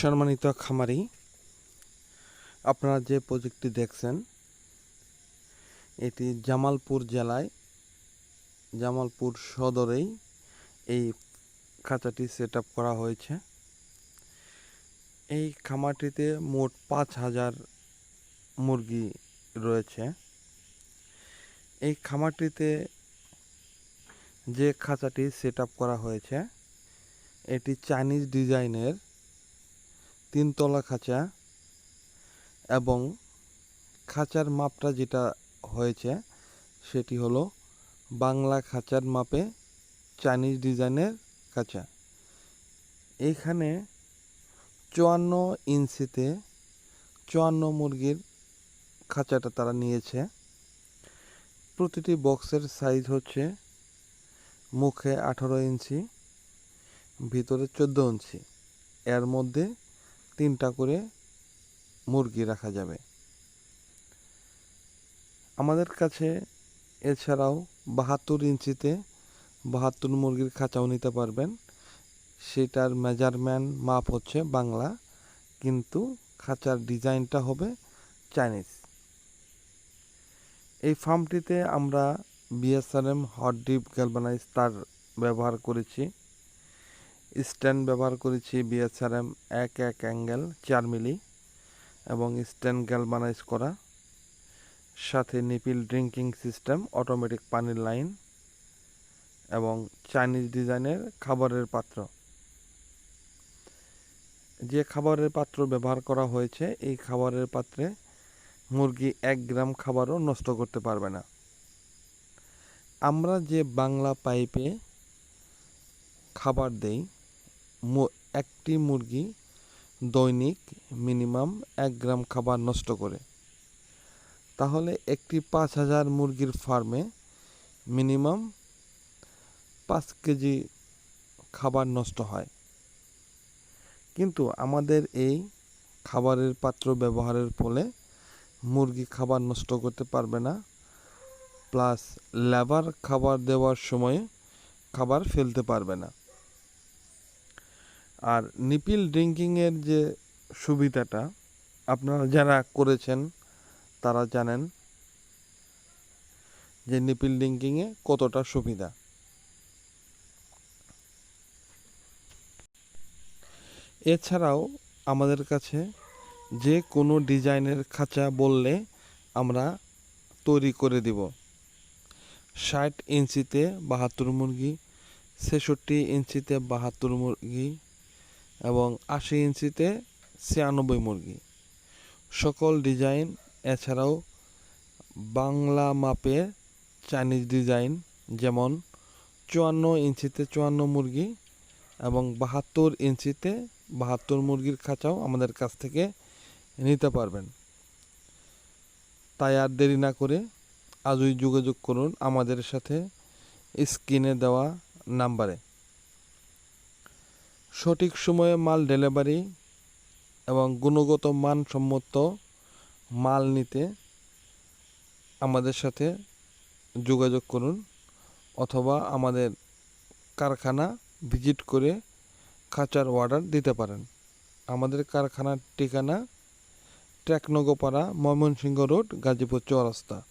সম্মানিত খামারি, আপনারা যে প্রজেক্টটি দেখছেন, এটি জামালপুর জেলায়, জামালপুর সদরেই এই খাঁচাটি সেট করা হয়েছে। এই খামারটিতে মোট পাঁচ হাজার মুরগি রয়েছে। এই খামারটিতে যে খাঁচাটি সেট করা হয়েছে, এটি চাইনিজ ডিজাইনের তিনতলা খাঁচা এবং খাঁচার মাপটা যেটা হয়েছে সেটি হলো বাংলা খাঁচার মাপে চাইনিজ ডিজাইনের খাঁচা। এইখানে চুয়ান্ন ইঞ্চিতে চুয়ান্ন মুরগির খাঁচাটা তারা নিয়েছে। প্রতিটি বক্সের সাইজ হচ্ছে মুখে আঠারো ইঞ্চি, ভিতরে চোদ্দ ইঞ্চি। এর মধ্যে তিনটা করে মুরগি রাখা যাবে। আমাদের কাছে এছাড়াও বাহাত্তর ইঞ্চিতে বাহাত্তর মুরগির খাঁচাও নিতে পারবেন। সেটার মেজারমেন্ট মাপ হচ্ছে বাংলা, কিন্তু খাঁচার ডিজাইনটা হবে চাইনিজ। এই ফার্মটিতে আমরা বিএসআরএম হট ডিপ গ্যালভানাইজ তার ব্যবহার করেছি। স্ট্যান্ড ব্যবহার করেছি বিএসআরএম এক এক অ্যাঙ্গেল চার মিলি এবং স্ট্যান্ড গ্যালবানাইজ করা। সাথে নিপিল ড্রিঙ্কিং সিস্টেম অটোমেটিক পানির লাইন এবং চাইনিজ ডিজাইনের খাবারের পাত্র। যে খাবারের পাত্র ব্যবহার করা হয়েছে, এই খাবারের পাত্রে মুরগি এক গ্রাম খাবারও নষ্ট করতে পারবে না। আমরা যে বাংলা পাইপে খাবার দেই একটি মুরগি দৈনিক মিনিমাম এক গ্রাম খাবার নষ্ট করে। তাহলে একটি পাঁচ হাজার মুরগির ফার্মে মিনিমাম পাঁচ কেজি খাবার নষ্ট হয়। কিন্তু আমাদের এই খাবারের পাত্র ব্যবহারের ফলে মুরগি খাবার নষ্ট করতে পারবে না, প্লাস লেবার খাবার দেওয়ার সময় খাবার ফেলতে পারবে না। আর নিপিল ড্রিঙ্কিংয়ের যে সুবিধাটা আপনারা যারা করেছেন, তারা জানেন যে নিপিল ড্রিঙ্কিংয়ে কতটা সুবিধা। এছাড়াও আমাদের কাছে যে কোনো ডিজাইনের খাঁচা বললে আমরা তৈরি করে দিব। ষাট ইঞ্চিতে বাহাত্তর মুরগি, ছেষট্টি ইঞ্চিতে বাহাত্তর মুরগি এবং আশি ইঞ্চিতে ছিয়ানব্বই মুরগি। সকল ডিজাইন, এছাড়াও বাংলা মাপে চাইনিজ ডিজাইন, যেমন চুয়ান্ন ইঞ্চিতে চুয়ান্ন মুরগি এবং বাহাত্তর ইঞ্চিতে বাহাত্তর মুরগির খাঁচাও আমাদের কাছ থেকে নিতে পারবেন। তাই আর দেরি না করে আজই যোগাযোগ করুন আমাদের সাথে স্ক্রিনে দেওয়া নাম্বারে। সঠিক সময়ে মাল ডেলিভারি এবং গুণগত মানসম্মত মাল নিতে আমাদের সাথে যোগাযোগ করুন অথবা আমাদের কারখানা ভিজিট করে খাঁচার অর্ডার দিতে পারেন। আমাদের কারখানার ঠিকানা ট্র্যাকনগোপাড়া ময়মনসিংহ রোড, গাজীপুর, চৌরাস্তা।